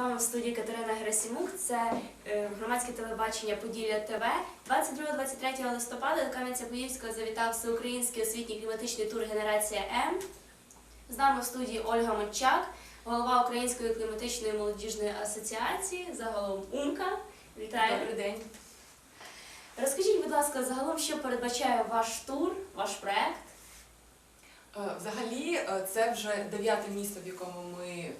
вами в студії Катерина Герасимук. Це е, громадське телебачення Поділля ТВ. 22-23 листопада до Кам'янця-Подільського завітав всеукраїнський освітній кліматичний тур Генерація М. З нами в студії Ольга Мончак, голова Української кліматичної молодіжної асоціації, загалом УМКА. Вітаю. Добрий день. Розкажіть, будь ласка, загалом, що передбачає ваш тур, ваш проект? Е, Взагалі, е, це вже дев'яте місто, в якому ми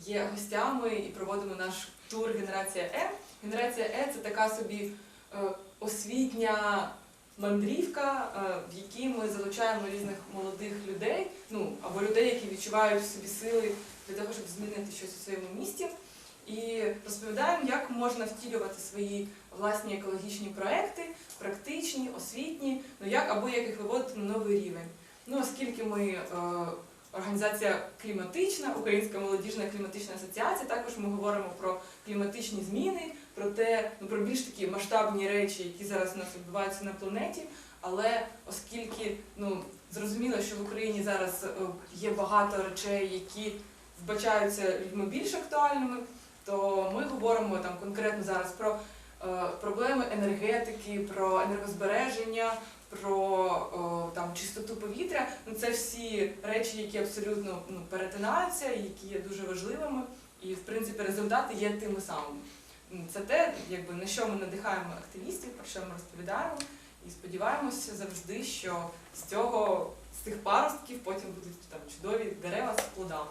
є гостями і проводимо наш тур Генерація Е. Генерація Е це така собі е, освітня мандрівка, е, в якій ми залучаємо різних молодих людей, ну або людей, які відчувають в собі сили для того, щоб змінити щось у своєму місті. І розповідаємо, як можна втілювати свої власні екологічні проекти, практичні, освітні, ну як або як їх виводити на новий рівень. Ну, оскільки ми е, організація кліматична, Українська молодіжна кліматична асоціація, також ми говоримо про кліматичні зміни, про те, ну про більш такі масштабні речі, які зараз у нас відбуваються на планеті. Але оскільки ну зрозуміло, що в Україні зараз е, є багато речей, які вбачаються людьми більш актуальними, то ми говоримо там конкретно зараз про е, проблеми енергетики, про енергозбереження, про там чистоту повітря. Ну це всі речі, які абсолютно ну, перетинаються, які є дуже важливими, і в принципі результати є тими самими. Ну, Це те, якби на що ми надихаємо активістів, про що ми розповідаємо, і сподіваємося завжди, що з цього з цих паростків потім будуть там чудові дерева з плодами.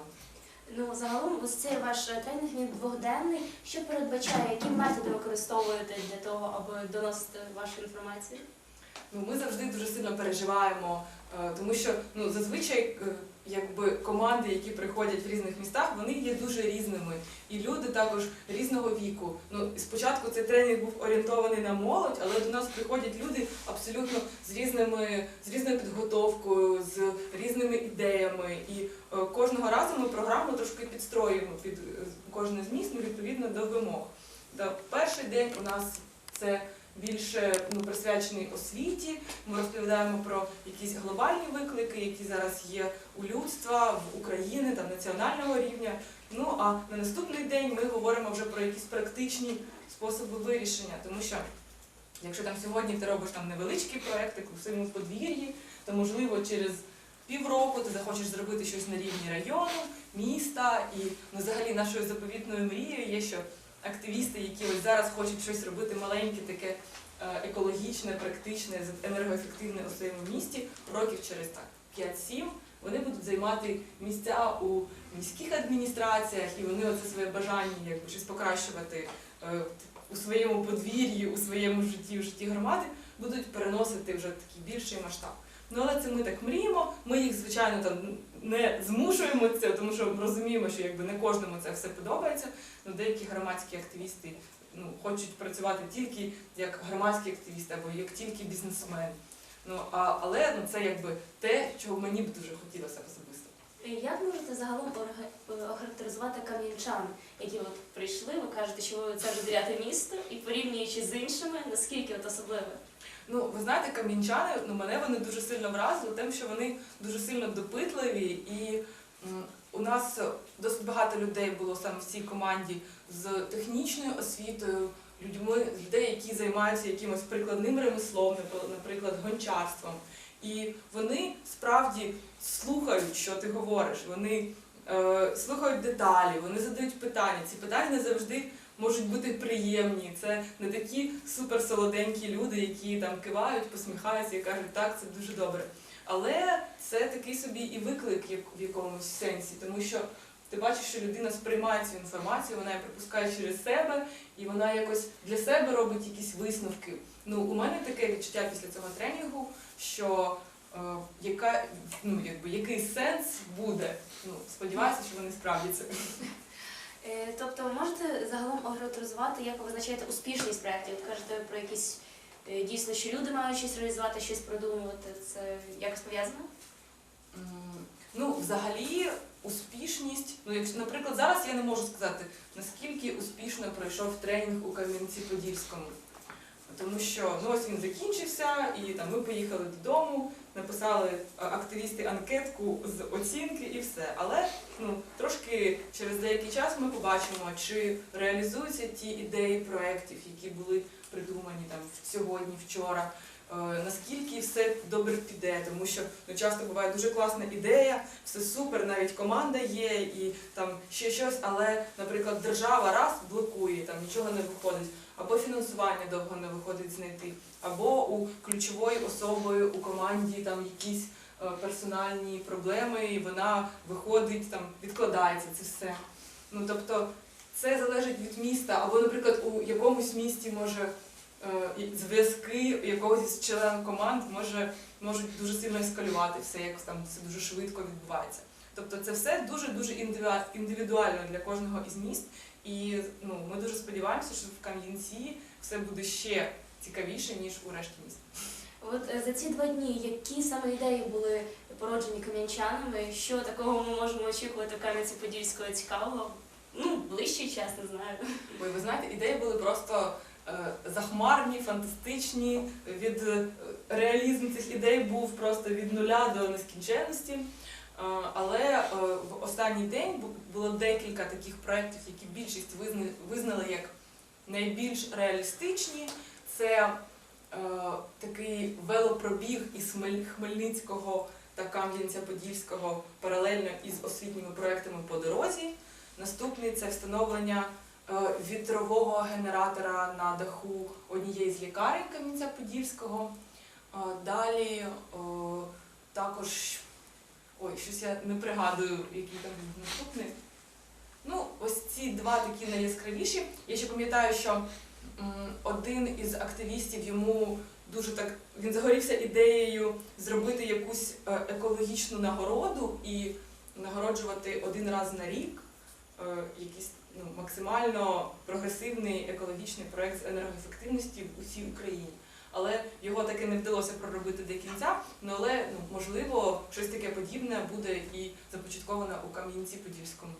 Ну, загалом, ось цей ваш тренінг він двохденний. Що передбачає, які методи використовуєте для того, аби доносити вашу інформацію? Ну, ми завжди дуже сильно переживаємо, е, тому що ну, зазвичай е, якби команди, які приходять в різних містах, вони є дуже різними. І люди також різного віку. Ну, спочатку цей тренінг був орієнтований на молодь, але до нас приходять люди абсолютно з різними, з різною підготовкою, з різними ідеями. І е, кожного разу ми програму трошки підстроюємо під кожне з міст ну, відповідно до вимог. Та перший день у нас це більше ну, присвячений освіті. Ми розповідаємо про якісь глобальні виклики, які зараз є у людства, в Україні та національного рівня. Ну а на наступний день ми говоримо вже про якісь практичні способи вирішення, тому що якщо там сьогодні ти робиш там невеличкі проекти у своєму подвір'ї, то можливо через півроку ти захочеш зробити щось на рівні району, міста і ну, взагалі нашою заповітною мрією є, що активісти, які ось зараз хочуть щось робити маленьке, таке е, екологічне, практичне, енергоефективне у своєму місті, років через так 5-7 вони будуть займати місця у міських адміністраціях, і вони оце своє бажання якби щось покращувати е, у своєму подвір'ї, у своєму житті, у житті громади, будуть переносити вже такий більший масштаб. Ну але це ми так мріємо. Ми їх, звичайно, там не змушуємо це, тому що розуміємо, що якби не кожному це все подобається. Ну, деякі громадські активісти ну, хочуть працювати тільки як громадські активісти або як тільки бізнесмени. Ну, а, але ну, це якби те, чого мені б дуже хотілося особисто. Е, Як можете загалом е, охарактеризувати кам'янчан, які от прийшли, ви кажете, що ви це вже дев'яте місто, і порівнюючи з іншими, наскільки от особливе? Ну, ви знаєте, кам'янчани, ну мене вони дуже сильно вразили, тим, що вони дуже сильно допитливі, і м, у нас досить багато людей було саме в цій команді з технічною освітою, людьми, людей, які займаються якимось прикладним ремеслом, напри- наприклад, гончарством. І вони справді слухають, що ти говориш. Вони е, слухають деталі, вони задають питання. Ці питання не завжди можуть бути приємні. Це не такі суперсолоденькі люди, які там кивають, посміхаються і кажуть, так, це дуже добре. Але це такий собі і виклик в якомусь сенсі, тому що ти бачиш, що людина сприймає цю інформацію, вона її пропускає через себе, і вона якось для себе робить якісь висновки. Ну, у мене таке відчуття після цього тренінгу, що е, яка, ну, якби, який сенс буде. Ну, сподіваюся, що вони справдяться. Е, Тобто ви можете загалом охарактеризувати, як ви визначаєте успішність проєктів? Кажете про якісь е, дійсно, що люди мають щось реалізувати, щось продумувати. Це якось пов'язано? Ну, взагалі, успішність. Ну, якщо, наприклад, зараз я не можу сказати, наскільки успішно пройшов тренінг у Кам'янці-Подільському. тому що ну ось він закінчився, і там ми поїхали додому, написали е, активісти анкетку з оцінки і все. Але ну трошки через деякий час ми побачимо, чи реалізуються ті ідеї проєктів, які були придумані там сьогодні, вчора. е, Наскільки все добре піде, тому що ну, часто буває дуже класна ідея, все супер, навіть команда є і там ще щось, але, наприклад, держава раз блокує, там нічого не виходить, або фінансування довго не виходить знайти, або у ключової особи у команді там якісь е, персональні проблеми, і вона виходить, там відкладається це все. Ну тобто це залежить від міста, або, наприклад, у якомусь місті може е, зв'язки якогось із членів команд може можуть дуже сильно ескалювати все, як там це дуже швидко відбувається. Тобто це все дуже дуже індивідуально для кожного із міст. І ну, ми дуже сподіваємося, що в Кам'янці все буде ще цікавіше, ніж у решті міст. От е, за ці два дні, які саме ідеї були породжені кам'янчанами, що такого ми можемо очікувати в Кам'янці-Подільського цікавого? Ну, ближчий час, не знаю. Ой, ви знаєте, ідеї були просто е, захмарні, фантастичні. Від е, реалізм цих ідей був просто від нуля до нескінченності. Е, але е, в останній день було декілька таких проєктів, які більшість визнали як найбільш реалістичні. Це е, такий велопробіг із Хмельницького та Кам'янця-Подільського паралельно із освітніми проектами по дорозі. Наступний це встановлення вітрового генератора на даху однієї з лікарень Кам'янця-Подільського. Далі також ой, щось я не пригадую, який там був наступний. Ну, ось ці два такі найяскравіші. Я ще пам'ятаю, що один із активістів йому дуже так він загорівся ідеєю зробити якусь е, екологічну нагороду і нагороджувати один раз на рік е, якийсь ну, максимально прогресивний екологічний проект з енергоефективності в усій Україні. Але його таки не вдалося проробити до кінця. Ну але ну, можливо щось таке подібне буде і започатковане у Кам'янці-Подільському.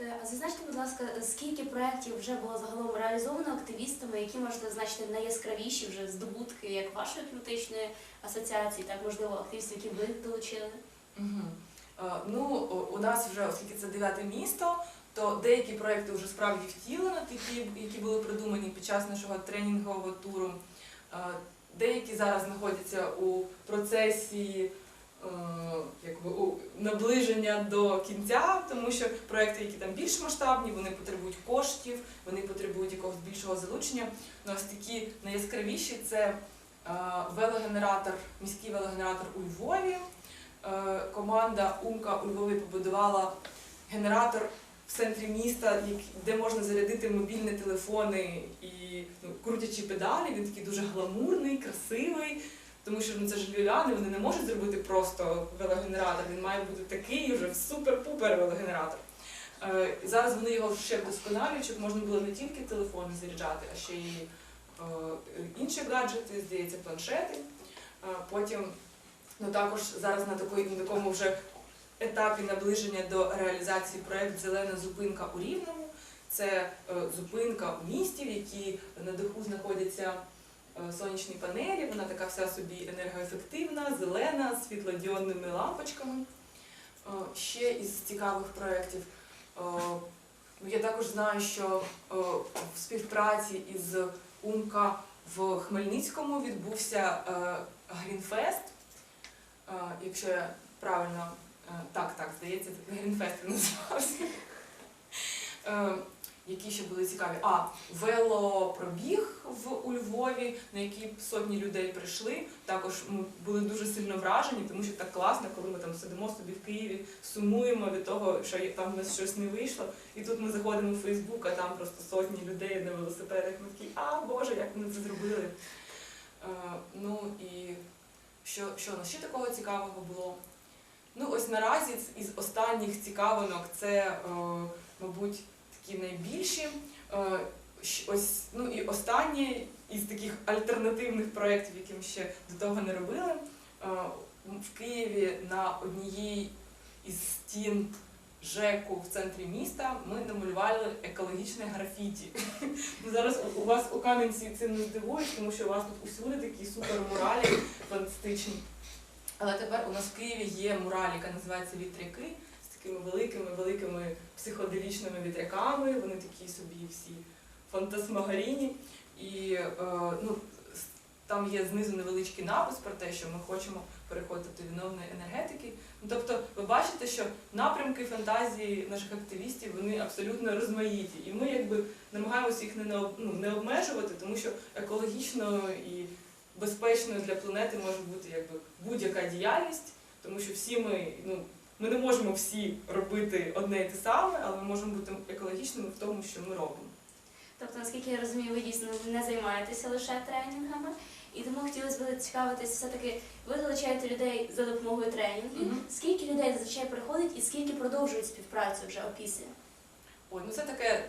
Е, А зазначте, будь ласка, скільки проєктів вже було загалом реалізовано активістами, які можете зазначити найяскравіші вже здобутки як вашої кліматичної асоціації, так можливо активістів, які ви долучили? Угу. Ну, у нас вже, оскільки це дев'яте місто, то деякі проекти вже справді втілено, такі, які були придумані під час нашого тренінгового туру. Деякі зараз знаходяться у процесі е, якби, у наближення до кінця, тому що проекти, які там більш масштабні, вони потребують коштів, вони потребують якогось більшого залучення. Ну, ось такі найяскравіші це е, велогенератор, міський велогенератор у Львові. Е, команда Умка у Львові побудувала генератор в центрі міста, де можна зарядити мобільні телефони і ну, крутячі педалі. Він такий дуже гламурний, красивий. Тому що ну, це ж львів'яни, вони не можуть зробити просто велогенератор. Він має бути такий вже супер-пупер велогенератор. Е, зараз вони його ще вдосконалюють, щоб можна було не тільки телефони заряджати, а ще й е, інші гаджети, здається, планшети. Е, потім Ну також зараз на такої на такому вже етапі наближення до реалізації проект Зелена зупинка у Рівному. Це е, зупинка у місті, в якій на даху знаходяться е, сонячні панелі. Вона така вся собі енергоефективна, зелена, з світлодіодними лампочками. Е, ще із цікавих проєктів. ну, я також знаю, що в співпраці із Умка в Хмельницькому відбувся Грінфест. Якщо я правильно так, так, здається, Грінфест називався. Е, Які ще були цікаві? А, велопробіг в у Львові, на який сотні людей прийшли. Також ми були дуже сильно вражені, тому що так класно, коли ми там сидимо собі в Києві, сумуємо від того, що там в нас щось не вийшло. І тут ми заходимо в Фейсбук, а там просто сотні людей на велосипедах. Ми такі, а Боже, як вони це зробили. Е, ну і що, що у нас ще такого цікавого було? Ну, ось наразі із останніх цікавинок це, е, мабуть, такі найбільші. Е, ось, ну і останнє із таких альтернативних проєктів, які ми ще до того не робили. Е, в Києві на одній із стін ЖЕКу в центрі міста ми намалювали екологічне графіті. Ну, Зараз у- вас у Кам'янці цим не здивуєш, тому що у вас тут усюди такі супермуралі фантастичні. Але тепер у нас в Києві є мураль, яка називається Вітряки з такими великими-великими психоделічними вітряками. Вони такі собі всі фантасмагорійні. І е, ну, там є знизу невеличкий напис про те, що ми хочемо переходити до відновленої енергетики. Ну, тобто, ви бачите, що напрямки фантазії наших активістів вони абсолютно розмаїті. І ми якби намагаємося їх не, ну, не обмежувати, тому що екологічно і безпечною для планети може бути якби будь-яка діяльність, тому що всі ми, ну, ми не можемо всі робити одне і те саме, але ми можемо бути екологічними в тому, що ми робимо. Тобто, наскільки я розумію, ви дійсно не займаєтеся лише тренінгами, і тому хотілося б цікавитись, все-таки ви залучаєте людей за допомогою тренінгів. Мгм. Скільки людей зазвичай приходить і скільки продовжують співпрацю вже опісля? Ой, ну це таке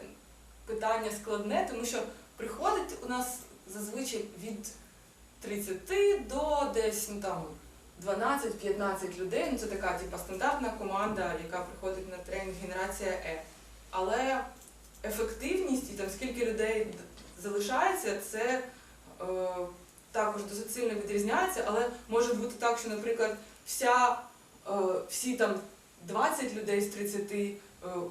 питання складне, тому що приходить у нас зазвичай від 30 до десь ну, там 12-15 людей. Ну це така типа стандартна команда, яка приходить на тренінг генерація Е. Але ефективність і там скільки людей залишається, це е, також досить сильно відрізняється, але може бути так, що, наприклад, вся, е, всі там 20 людей з 30 е,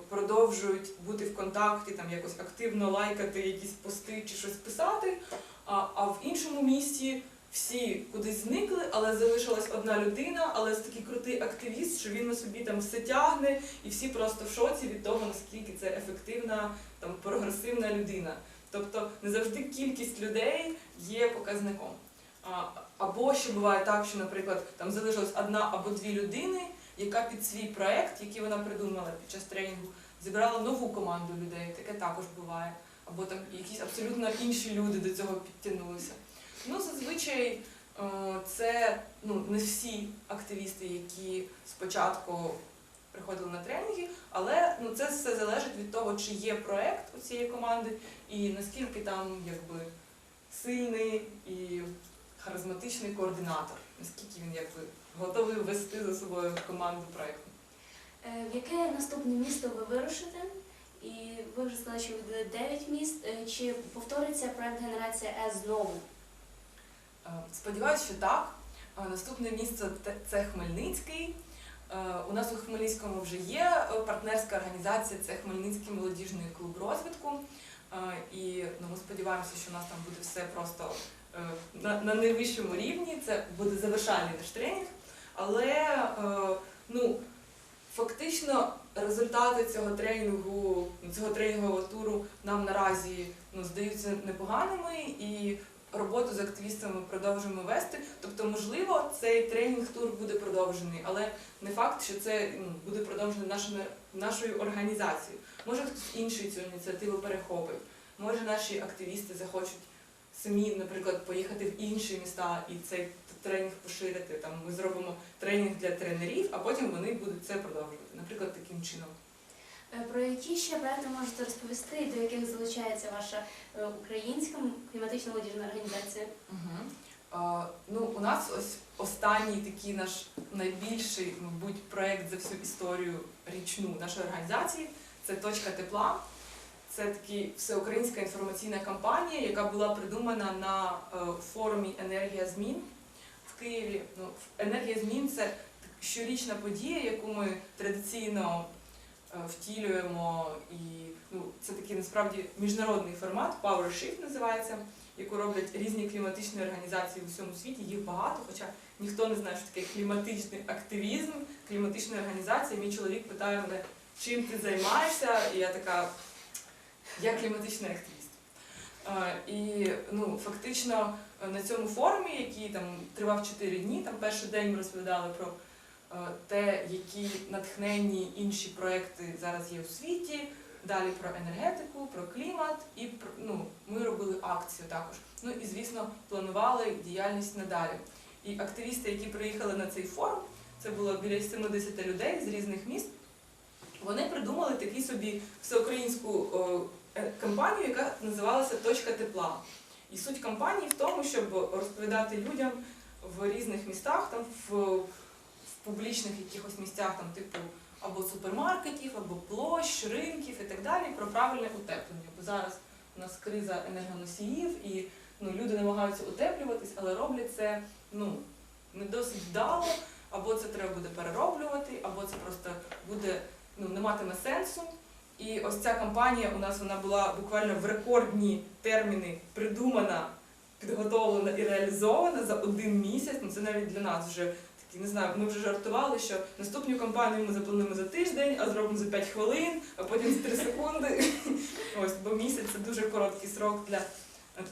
продовжують бути в контакті, там якось активно лайкати якісь пости чи щось писати, а, а в іншому місті всі кудись зникли, але залишилась одна людина, але такий крутий активіст, що він на собі там все тягне, і всі просто в шоці від того, наскільки це ефективна, там прогресивна людина. Тобто не завжди кількість людей є показником. А, Або ще буває так, що, наприклад, там залишилась одна або дві людини, яка під свій проект, який вона придумала під час тренінгу, зібрала нову команду людей. Таке також буває. Або там якісь абсолютно інші люди до цього підтягнулися. Ну, зазвичай е, це ну, не всі активісти, які спочатку приходили на тренінги, але ну, це все залежить від того, чи є проект у цієї команди і наскільки там якби сильний і харизматичний координатор, наскільки він якби готовий вести за собою команду проекту. Е, В яке наступне місто ви вирушите? І ви вже сказали, що ви 9 міст. Е, Чи повториться проект генерація Е знову? Сподіваюсь, що так. Е, Наступне місце це Хмельницький. Е, У нас у Хмельницькому вже є партнерська організація, це Хмельницький молодіжний клуб розвитку. І ну, ми сподіваємося, що у нас там буде все просто на, на найвищому рівні. Це буде завершальний наш тренінг. Але ну, фактично результати цього тренінгу, цього тренінгового туру нам наразі ну, здаються непоганими і роботу з активістами продовжуємо вести. Тобто, можливо, цей тренінг-тур буде продовжений, але не факт, що це ну, буде продовжено нашими, нашою організацією. Може хтось інший цю ініціативу перехопить. Може наші активісти захочуть самі, наприклад, поїхати в інші міста і цей тренінг поширити. Там ми зробимо тренінг для тренерів, а потім вони будуть це продовжувати. Наприклад, таким чином. Е, Про які ще проекти можете розповісти, до яких залучається ваша е, українська кліматична молодіжна організація? Угу. А, ну, у нас ось останній такий наш найбільший, мабуть, проєкт за всю історію річну нашої організації це точка тепла. Це такий всеукраїнська інформаційна кампанія, яка була придумана на е, форумі Енергія змін Києві. Ну, енергія змін це щорічна подія, яку ми традиційно е, втілюємо. І ну, це такий насправді міжнародний формат, Power Shift називається яку роблять різні кліматичні організації в усьому світі. Їх багато, хоча ніхто не знає, що таке кліматичний активізм, кліматична організація. Мій чоловік питає мене, чим ти займаєшся, і я така, я кліматичний активіст. Е, І ну, фактично е, на цьому форумі, який там тривав 4 дні, там перший день ми розповідали про е, те, які натхненні інші проекти зараз є у світі. Далі про енергетику, про клімат і ну ми робили акцію також. Ну і звісно планували діяльність надалі. І активісти, які приїхали на цей форум, це було біля 70 людей з різних міст. Вони придумали таку собі всеукраїнську кампанію, яка називалася Точка тепла. І суть кампанії в тому, щоб розповідати людям в різних містах, там в, в публічних якихось місцях, там типу або супермаркетів, або площ, ринків і так далі про правильне утеплення. Бо зараз у нас криза енергоносіїв і ну, люди намагаються утеплюватись, але роблять це ну, не досить вдало, або це треба буде перероблювати, або це просто буде ну, не матиме сенсу. І ось ця кампанія у нас вона була буквально в рекордні терміни придумана, підготовлена і реалізована за один місяць. Ну це навіть для нас вже такі, не знаю, ми вже жартували, що наступну кампанію ми заплануємо за тиждень, а зробимо за 5 хвилин, а потім за 3 секунди. Ось, бо місяць це дуже короткий срок для е,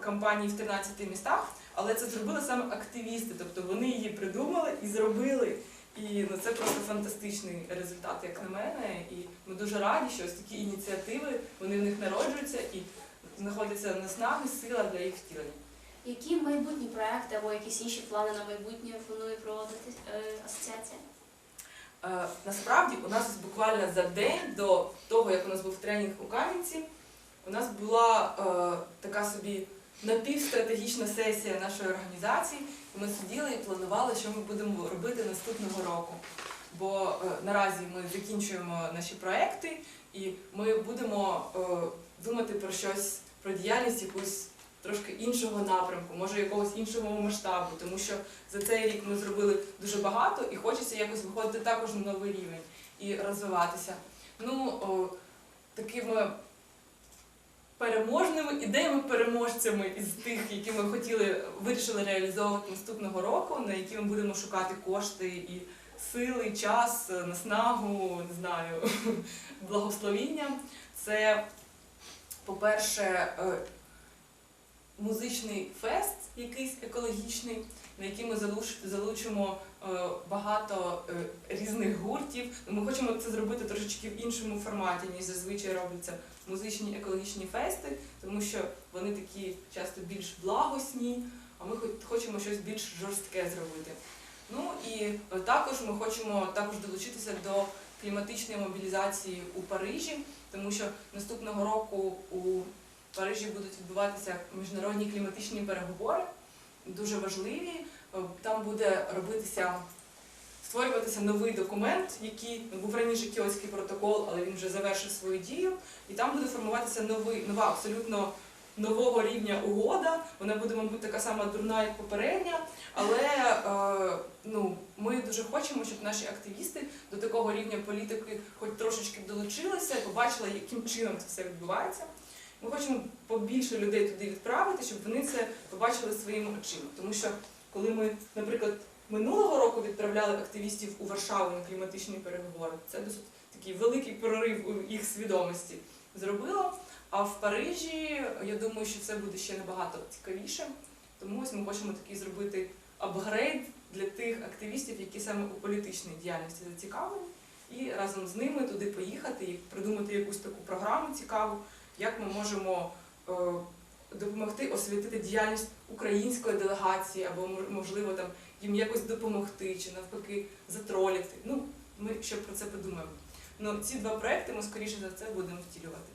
кампанії в 13 містах, але це зробили саме активісти, тобто вони її придумали і зробили. І ну, це просто фантастичний результат, як на мене. І ми дуже раді, що ось такі ініціативи вони в них народжуються і знаходиться наснаги, сила для їх втілення. Які майбутні проекти або якісь інші плани на майбутнє планує проводити е, асоціація? Е, насправді у нас буквально за день до того, як у нас був тренінг у Кам'янці, у нас була е, така собі напівстратегічна сесія нашої організації. І ми сиділи і планували, що ми будемо робити наступного року. Бо е, наразі ми закінчуємо наші проекти, і ми будемо е, думати про щось, про діяльність якусь трошки іншого напрямку, може якогось іншого масштабу, тому що за цей рік ми зробили дуже багато і хочеться якось виходити також на новий рівень і розвиватися. Ну, такими переможними ідеями переможцями із тих, які ми хотіли вирішили реалізовувати наступного року, на які ми будемо шукати кошти і сили, час, наснагу, не знаю, благословіння. Це, по-перше, е, музичний фест, якийсь екологічний, на який ми залучимо е, багато е, різних гуртів. Ми хочемо це зробити трошечки в іншому форматі, ніж зазвичай робляться музичні екологічні фести, тому що вони такі часто більш благосні, а ми хоч- хочемо щось більш жорстке зробити. Ну і е, також ми хочемо також долучитися до кліматичної мобілізації у Парижі, тому що наступного року у Парижі будуть відбуватися міжнародні кліматичні переговори, дуже важливі. Там буде робитися, створюватися новий документ, який ну, був раніше Кіотський протокол, але він вже завершив свою дію. І там буде формуватися новий, нова абсолютно нового рівня угода. Вона буде, мабуть, така сама дурна, як попередня. Але е, ну, ми дуже хочемо, щоб наші активісти до такого рівня політики хоч трошечки долучилися, побачили, яким чином це все відбувається. Ми хочемо побільше людей туди відправити, щоб вони це побачили своїми очима. Тому що коли ми, наприклад, минулого року відправляли активістів у Варшаву на кліматичні переговори, це досить такий великий прорив у їх свідомості зробило. А в Парижі я думаю, що це буде ще набагато цікавіше. Тому ось ми хочемо такий зробити апгрейд для тих активістів, які саме у політичній діяльності зацікавлені, і разом з ними туди поїхати і придумати якусь таку програму цікаву, як ми можемо е, допомогти освітити діяльність української делегації, або можливо там їм якось допомогти, чи навпаки затролити. Ну, ми ще про це подумаємо. Ну, ці два проекти ми скоріше за це будемо втілювати.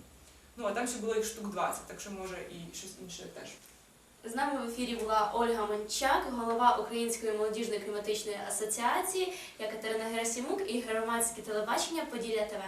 Ну а там ще було їх штук 20, так що може і щось інше теж. З нами в ефірі була Ольга Манчак, голова Української молодіжної кліматичної асоціації, я Катерина Герасимук і громадське телебачення Поділля ТВ.